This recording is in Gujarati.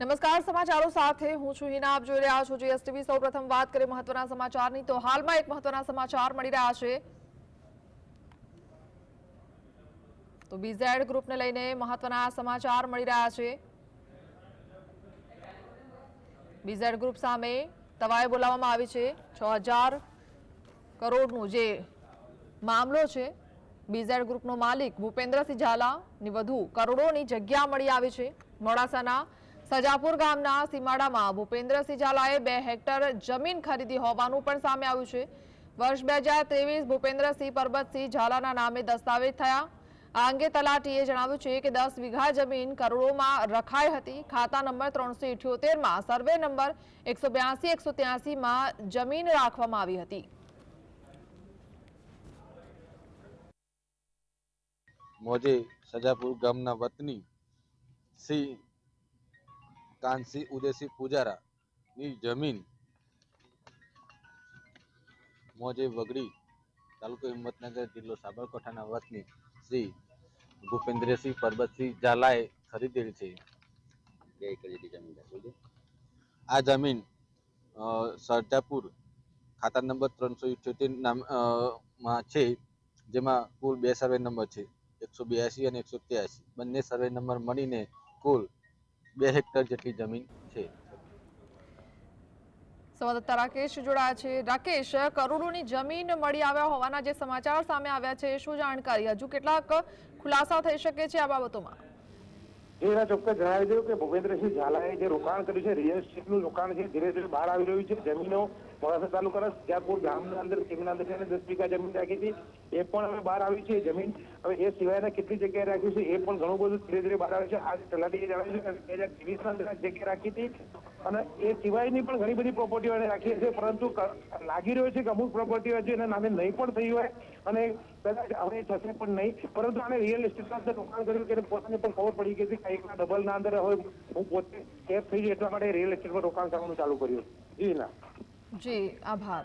નમસ્કાર, સમાચારો સાથે હું છું હિના. આપ જોઈ રહ્યા છો જીએસટીવી સૌપ્રથમ વાત કરીએ મહત્વના સમાચારની. તો હાલમાં એક મહત્વના સમાચાર મળી રહ્યા છે. તો બીઝેડ ગ્રુપને લઈને મહત્વના સમાચાર મળી રહ્યા છે. બીઝેડ ગ્રુપ સામે તવાએ બોલાવવામાં આવી છે. છ હજાર કરોડનું જે મામલો છે બીઝેડ ગ્રુપનો માલિક ભૂપેન્દ્રસિંહ ઝાલાની વધુ કરોડોની જગ્યા મળી આવી છે. મોડાસાના સજાપુર ગામના સીમાડામાં ભૂપેન્દ્રસિંહ ઝાલાએ બે હેક્ટર જમીન ખરીદી હોવાનું પણ સામે આવ્યું છે. વર્ષ બે હજાર ભૂપેન્દ્રસિંહ પરબતસિંહ ઝાલાના નામે દસ્તાવેજ થયા. આ અંગે તલાટીએ જણાવ્યું છે કે દસ વીઘા જમીન કરોડોમાં રખાઈ હતી. ખાતા નંબર ત્રણસો ઇઠ્યોતેરમાં, સર્વે નંબર એકસો બ્યાસી, એકસો ત્યાસીમાં જમીન રાખવામાં આવી હતી. મોજે સજાપુર ગામના વતની શ્રી કાનસી ઉદયસિંહ પુજારા ની જમીન મોજે વગડી તાલુકો હિંમતનગર જિલ્લો સાબરકાંઠાના વતની શ્રી ભૂપેન્દ્રસિંહ પરબતસિંહ ઝાલાએ ખરીદેલી છે. આ જમીન સરજાપુર ખાતા નંબર ત્રણસો ઇઠ્યોતેર નામમાં છે જેમાં કુલ બે સર્વે નંબર છે. એકસો બ્યાસી અને એકસો ત્યાસી બંને સર્વે નંબર મળીને કુલ બે હેક્ટર જેટલી જમીન છે. સંવાદદાતા રાકેશ જોડાયા છે. રાકેશ, કરોડોની જમીન મળી આવ્યા હોવાના જે સમાચાર સામે આવ્યા છે, શું જાણકારી? હજુ કેટલાક ખુલાસા થઈ શકે છે આ બાબતોમાં? એના ચોક્કસ જણાવી દઉં કે ભૂપેન્દ્રસિંહ ઝાલાએ જે રોકાણ કર્યું છે રિયલ એસ્ટેટનું રોકાણ છે, ધીરે ધીરે બહાર આવી રહ્યું છે. જમીનો મોડાસા તાલુકાના સિયાપુર ગામના અંદર, તેમના અંદર દસ વીઘા જમીન રાખી હતી. એ પણ હવે બહાર આવી છે. જમીન હવે એ સિવાયના કેટલી જગ્યાએ રાખ્યું છે એ પણ ઘણું બધું ધીરે ધીરે બહાર આવ્યું છે. આજે તલાટીએ જણાવ્યું છે કે બે હજાર ત્રેવીસના અંદર જગ્યાએ જગ્યા રાખી હતી. અને એ સિવાયની પણ ઘણી બધી પ્રોપર્ટીઓ એને રાખી છે પરંતુ લાગી રહ્યો છે કે અમુક પ્રોપર્ટીઓ છે એના નામે નહીં પણ થઈ હોય અને કદાચ હવે થશે પણ નહીં. પરંતુ આને રિયલ એસ્ટેટના અંદર રોકાણ કર્યું કે પોતાને પણ ખબર પડી ગઈ હતી કે ડબલ ના અંદર હવે હું પોતે કેપ થઈ જાય એટલા માટે રિયલ એસ્ટેટમાં રોકાણ કરવાનું ચાલુ કર્યું. જી ના. જી, આભાર.